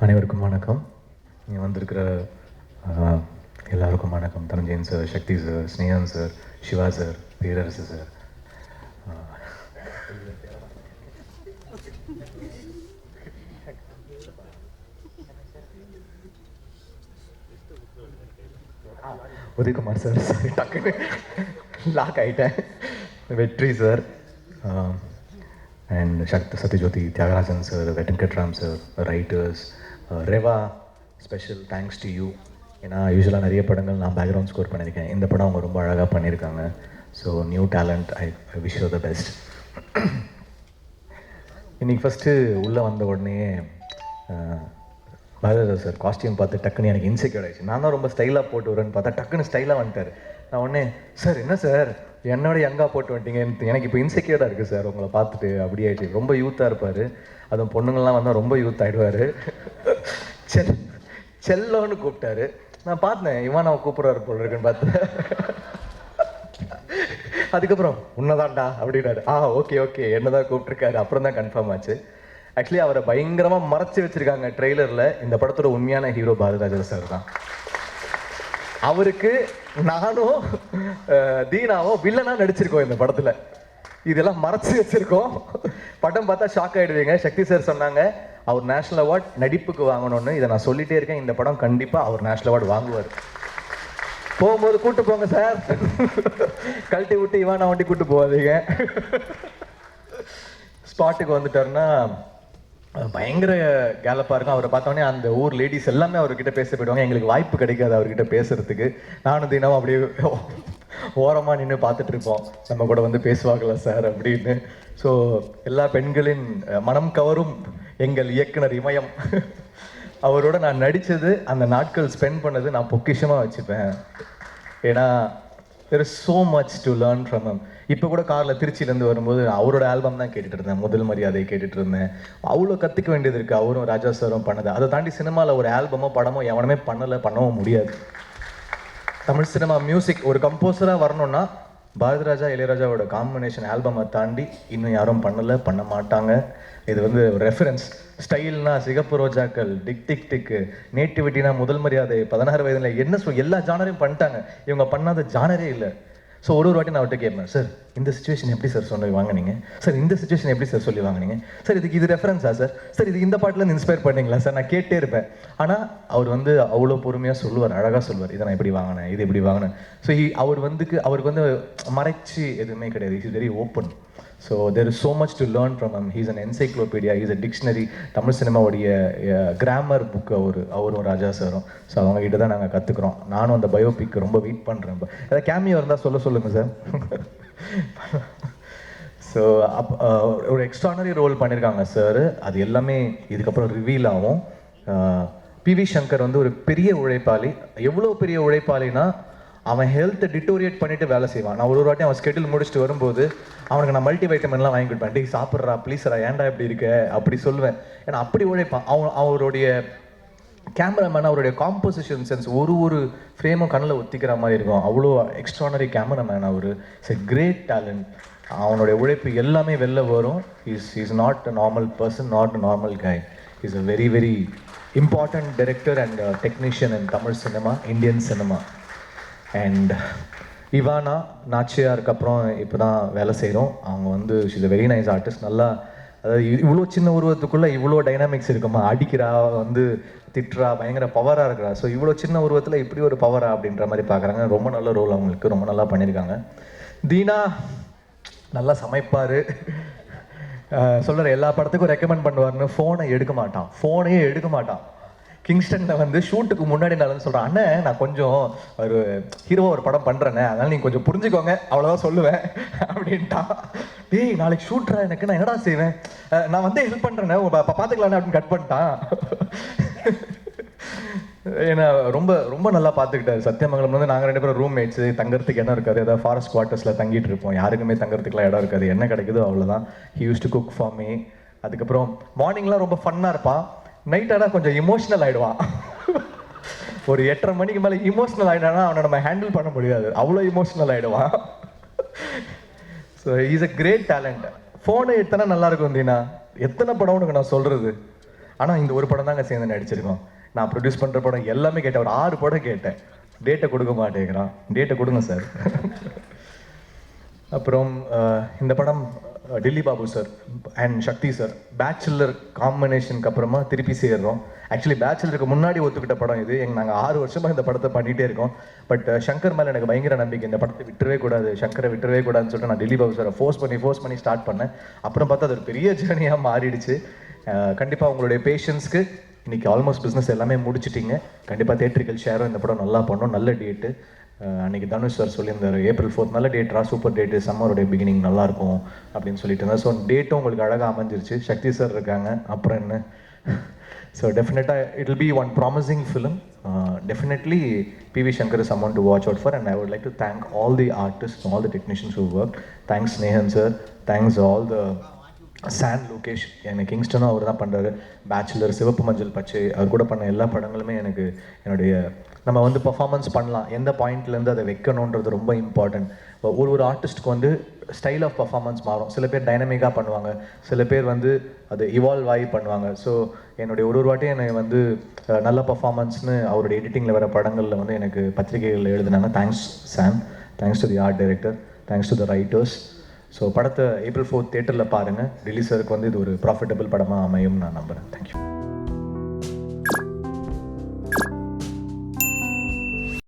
அனைவருக்கும் வணக்கம். இங்கே வந்திருக்கிற எல்லாருக்கும் வணக்கம். Dhananjayan sir Sakthi sir Snehan sir Siva sir Perarasu sir Udhayakumar sir sorry டக்குன்னு லாக் ஆகிட்டேன் Vetri sir and Sakthi Sathyajothi Thyagarajan sir Venkatram sir writers Reva special thanks to you ஏன்னா யூஸ்வலாக நிறைய படங்கள் நான் பேக்ரவுண்ட் ஸ்கோர் பண்ணியிருக்கேன். இந்த படம் அவங்க ரொம்ப அழகாக பண்ணியிருக்காங்க. So new talent I I wish you the best இன்றைக்கி ஃபஸ்ட்டு உள்ளே வந்த உடனே uh, பாரதிராஜா சார் காஸ்டியூம் பார்த்து டக்குன்னு எனக்கு இன்செக்யூர் ஆயிடுச்சு. நான் தான் ரொம்ப ஸ்டைலாக போட்டு வரேன்னு பார்த்தா டக்குன்னு ஸ்டைலாக வந்துட்டார். நான் உடனே சார் என்ன சார்? என்னோட யங்காக போட்டு வந்துட்டீங்க. எனக்கு இப்போ இன்செக்யூர்டாக இருக்குது சார். உங்களை பார்த்துட்டு அப்படி ஆகிட்டு ரொம்ப யூத்தாக இருப்பார். அதுவும் பொண்ணுங்கள்லாம் வந்தால் ரொம்ப யூத் ஆகிடுவார் செல் செல்லோன்னு கூப்பிட்டாரு. நான் பார்த்தேன் இவன் நான் கூப்பிட்றாரு போல் இருக்குன்னு பார்த்தேன். அதுக்கப்புறம் உன்னதான்டா அப்படின்னாரு. ஆ ஓகே ஓகே என்னதான் கூப்பிட்டுருக்காரு. அப்புறம் தான் கன்ஃபார்ம் ஆச்சு. ஆக்சுவலி அவரை பயங்கரமாக மறைச்சி வச்சிருக்காங்க ட்ரெய்லரில் இந்த படத்தோட உண்மையான ஹீரோ பாரதிராஜா சார் தான். அவருக்கு நானும் தீனாவும் வில்லனா நடிச்சிருக்கோம் இந்த படத்துல. இதெல்லாம் மறைச்சு வச்சிருக்கோம். படம் பார்த்தா ஷாக் ஆயிடுவீங்க. சக்தி சார் சொன்னாங்க அவர் நேஷனல் அவார்ட் நடிப்புக்கு வாங்கணும்னு. இதை நான் சொல்லிட்டே இருக்கேன். இந்த படம் கண்டிப்பா அவர் நேஷனல் அவார்டு வாங்குவார். போகும்போது கூட்டு போங்க சார் கழட்டி விட்டு இவான வண்டி கூட்டு போவாதீங்க ஸ்பாட்டுக்கு வந்துட்டாருன்னா பயங்கர கேலப்பா இருக்கும். அவரை பார்த்தோன்னே அந்த ஊர் லேடிஸ் எல்லாமே அவர்கிட்ட பேச போயிடுவாங்க. எங்களுக்கு வாய்ப்பு கிடைக்காது அவர்கிட்ட பேசுறதுக்கு. நானும் தினமும் அப்படியே ஓரமாக நின்று பார்த்துட்டு இருப்போம். நம்ம கூட வந்து பேசுவாங்களா சார் அப்படின்னு. ஸோ எல்லா பெண்களின் மனம் கவரும் எங்கள் இயக்குனர் இமயம். அவரோட நான் நடித்தது அந்த நாட்கள் ஸ்பெண்ட் பண்ணது நான் பொக்கிஷமாக வச்சுப்பேன். ஏன்னா there is so much to learn from him இப்போ கூட காரில் திருச்சியிலேருந்து வரும்போது அவரோட ஆல்பம் தான் கேட்டுட்டு இருந்தேன். முதல் மரியாதையை கேட்டுட்டு இருந்தேன். அவ்வளோ கற்றுக்க வேண்டியது இருக்குது அவரும் ராஜா சாரும் பண்ணது. அதை தாண்டி சினிமாவில் ஒரு ஆல்பமோ படமோ எவனுமே பண்ணலை பண்ணவும் முடியாது. தமிழ் சினிமா மியூசிக் ஒரு கம்போசராக வரணும்னா பாரதிராஜா இளையராஜாவோட காம்பினேஷன் ஆல்பமை தாண்டி இன்னும் யாரும் பண்ணல பண்ண மாட்டாங்க. இது வந்து ரெஃபரன்ஸ் ஸ்டைல்னா சிகப்பு ரோஜாக்கள் டிக் டிக் டிக்கு நேட்டிவிட்டினா முதல் மரியாதை பதினாறு வயதுல என்ன சொல் எல்லா ஜானரையும் பண்ணிட்டாங்க. இவங்க பண்ணாத ஜானரே இல்லை. ஸோ ஒரு ஒரு வாட்டி நான் அவர்கிட்ட கேட்பேன் சார் இந்த சுச்சுவேஷன் எப்படி சார் சொல்லி வாங்குனீங்க? சார் இந்த சுச்சுவேஷன் எப்படி சார் சொல்லி வாங்குனீங்க? சார் இதுக்கு இது ரெஃபரன்ஸா சார் சார் இது இந்த பாட்டிலேருந்து இன்ஸ்பயர் பண்ணீங்களா சார் நான் கேட்டே இருப்பேன். ஆனால் அவர் வந்து அவ்வளோ பொறுமையாக சொல்லுவார் அழகாக சொல்லுவார். இதை நான் இப்படி வாங்கினேன் இது இப்படி வாங்கினேன். ஸோ அவர் வந்துக்கு அவருக்கு வந்து மறைச்சு எதுவுமே கிடையாது. Is very open so there is so much to learn from um he's an encyclopedia he's a dictionary Tamil சினிமாவுடைய grammar book அவர் அவரும் ராஜா சாரும். ஸோ அவங்க கிட்ட தான் நாங்கள் கற்றுக்குறோம் நானும் அந்த பயோபிக் ரொம்ப வெயிட் பண்ணுறேன் ஏதாவது கேமியோ இருந்தால் சொல்ல சொல்லுங்கள் சார் ஸோ அப் ஒரு எக்ஸ்ட்ரானரி ரோல் பண்ணியிருக்காங்க சார் அது எல்லாமே இதுக்கப்புறம் ரிவீல் ஆகும். பிவி சங்கர் வந்து ஒரு பெரிய உழைப்பாளி. எவ்வளோ பெரிய உழைப்பாளினா அவன் ஹெல்த்தை டிட்டோரியேட் பண்ணிட்டு வேலை செய்வான். நான் ஒரு ஒரு வாட்டி அவன் ஸ்கெடியூல் முடிச்சுட்டு வரும்போது அவனுக்கு நான் மல்டி வைட்டமின்லாம் வாங்கி கொடுப்பேன். டேய் சாப்பிட்றா ப்ளீஸ்ரா ஏன்டா இப்படி இருக்க? அப்படி சொல்லுவேன். ஏன்னா அப்படி உழைப்பான். அவன் அவருடைய கேமராமேன் அவருடைய காம்போசிஷன் சென்ஸ் ஒரு ஒரு ஃப்ரேமும் கண்ணில் ஒத்திக்கிற மாதிரி இருக்கும். அவ்வளோ எக்ஸ்ட்ரானரி கேமராமேன் அவர். இட்ஸ் எ கிரேட் டேலண்ட் அவனுடைய உழைப்பு எல்லாமே வெளில வரும். Is is not a normal person not a normal guy is a very very important director and technician in Tamil cinema Indian cinema and Ivana நாச்சியாருக்கு அப்புறம் இப்போ தான் வேலை செய்கிறோம் அவங்க வந்து is a very nice artist நல்லா அதாவது இவ்வளோ சின்ன உருவத்துக்குள்ளே இவ்வளோ டைனாமிக்ஸ் இருக்குமா? அடிக்கிறா வந்து திட்டுறா பயங்கர பவராக இருக்கிறா. ஸோ இவ்வளோ சின்ன உருவத்தில் இப்படி ஒரு பவரா அப்படின்ற மாதிரி பார்க்குறாங்க ரொம்ப நல்ல ரோல் அவங்களுக்கு. ரொம்ப நல்லா பண்ணியிருக்காங்க. தீனா நல்லா சமைப்பார். சொல்கிற எல்லா படத்துக்கும் ரெக்கமெண்ட் பண்ணுவார்னு ஃபோனை எடுக்க மாட்டான். ஃபோனையே எடுக்க மாட்டான். கிங்ஸ்டனில் வந்து ஷூட்டுக்கு முன்னாடி நான் வந்து சொல்றேன் அண்ணன் நான் கொஞ்சம் ஒரு ஹீரோவாக ஒரு படம் பண்றேனே அதனால் நீங்கள் கொஞ்சம் புரிஞ்சுக்கோங்க அவ்வளோதான் சொல்லுவேன் அப்படின்ட்டான் டேய் நாளைக்கு ஷூட்ரா எனக்கு நான் என்னடா செய்வேன்? நான் வந்து ஹெல்ப் பண்றேனே பார்த்துக்கலான்னு அப்படின்னு கட் பண்ணிட்டான். ஏன்னா ரொம்ப ரொம்ப நல்லா பார்த்துக்கிட்டாரு சத்தியமங்கலம் வந்து நாங்கள் ரெண்டு பேரும் ரூம்மேட்ஸ் தங்கறதுக்கு இடம் இருக்காது. ஏதாவது ஃபாரஸ்ட் குவார்ட்டர்ஸில் தங்கிட்டு இருப்போம். யாருக்குமே தங்கறதுக்குலாம் இடம் இருக்காது. என்ன கிடைக்குதோ அவ்வளோதான் he used to cook for me அதுக்கப்புறம் மார்னிங்லாம் ரொம்ப ஃபன்னாக இருப்பான். நைட் ஆனால் கொஞ்சம் இமோஷனல் ஆகிடுவான் ஒரு எட்டரை மணிக்கு மேலே இமோஷனல் ஆயிட்டானா அவனை நம்ம ஹேண்டில் பண்ண முடியாது. அவ்வளோ emotional ஆகிடுவான் so is a great talent ஃபோனை எத்தனை நல்லாயிருக்கும் தீனா? எத்தனை படம் உனக்கு நான் சொல்கிறது ஆனால் இந்த ஒரு படம் தாங்க சேர்ந்து நடிச்சிருக்கோம். நான் ப்ரொடியூஸ் பண்ணுற படம் எல்லாமே கேட்டேன். ஒரு ஆறு படம் கேட்டேன். டேட்டை கொடுக்க மாட்டேங்கிறான். டேட்டை கொடுங்க சார் அப்புறம் இந்த படம் Dilli Babu sir and Sakthi sir bachelor காம்பினேஷனுக்கு அப்புறமா திருப்பி சேர்றோம். ஆக்சுவலி பேச்சுலருக்கு முன்னாடி ஒத்துக்கிட்ட படம் இது. எங்க நாங்கள் ஆறு வருஷமா இந்த படத்தை பண்ணிட்டே இருக்கோம். பட் சங்கர் மேலே எனக்கு பயங்கர நம்பிக்கை. இந்த படத்தை விட்டுறவே கூடாது. சங்கரை விட்டுறவே கூடாதுன்னு சொல்லிட்டு நான் டில்லி பாபு சாரை ஃபோர்ஸ் பண்ணி ஃபோர்ஸ் பண்ணி ஸ்டார்ட் பண்ணேன். அப்புறம் பார்த்தா அது ஒரு பெரிய ஜேர்னியாக மாறிடுச்சு. கண்டிப்பாக உங்களுடைய பேஷன்ஸ்க்கு இன்னைக்கு ஆல்மோஸ்ட் பிஸ்னஸ் எல்லாமே முடிச்சிட்டிங்க. கண்டிப்பாக தேட்டர்கள் ஷேரும் இந்த படம் நல்லா பண்ணோம். நல்ல டேட்டு அன்னைக்கு தனுஷ் சார் சொல்லியிருந்தார் ஏப்ரல் ஃபோர்த் நல்ல டேட்ரா சூப்பர் டேட்டு சம்மருடைய பிகினிங் நல்லா இருக்கும் அப்படின்னு சொல்லிட்டு இருந்தார். ஸோ டேட்டும் உங்களுக்கு அழகாக அமைஞ்சிருச்சு. சக்தி சார் இருக்காங்க. அப்புறம் என்ன? ஸோ டெஃபினட்டாக it will be one promising film definitely PV Shankar is amount to watch out for and I would like to thank all the artist all the technicians who work thanks Nehan sir thanks all the San Lokesh எனக்கு கிங்ஸ்டனும் அவர் தான் பண்ணுறாரு bachelor சிவப்பு மஞ்சள் பச்சை அவர் கூட பண்ண எல்லா படங்களுமே எனக்கு என்னுடைய நம்ம வந்து பர்ஃபார்மன்ஸ் பண்ணலாம். எந்த பாயிண்ட்லேருந்து அதை வைக்கணுன்றது ரொம்ப இம்பார்ட்டன்ட் ஒரு ஒரு ஆர்டிஸ்ட்க்கு வந்து ஸ்டைல் ஆஃப் பர்ஃபார்மன்ஸ் மாறும். சில பேர் டைனமிக்காக பண்ணுவாங்க. சில பேர் வந்து அது இவால்வ் ஆகி பண்ணுவாங்க. ஸோ என்னுடைய ஒரு ஒரு வாட்டியும் என்னை வந்து நல்ல பர்ஃபார்மன்ஸ்னு அவருடைய எடிட்டிங்கில் வர படங்களில் வந்து எனக்கு பத்திரிகைகளில் எழுதினாங்க. Thanks Sam thanks to the art director thanks to the writers so படத்தை ஏப்ரல் ஃபோர்த் தேட்டரில் பாருங்கள் ரிலீஸருக்கு வந்து இது ஒரு ப்ராஃபிட்டபிள் படமாக அமையும் நான் நம்புகிறேன் தேங்க்யூ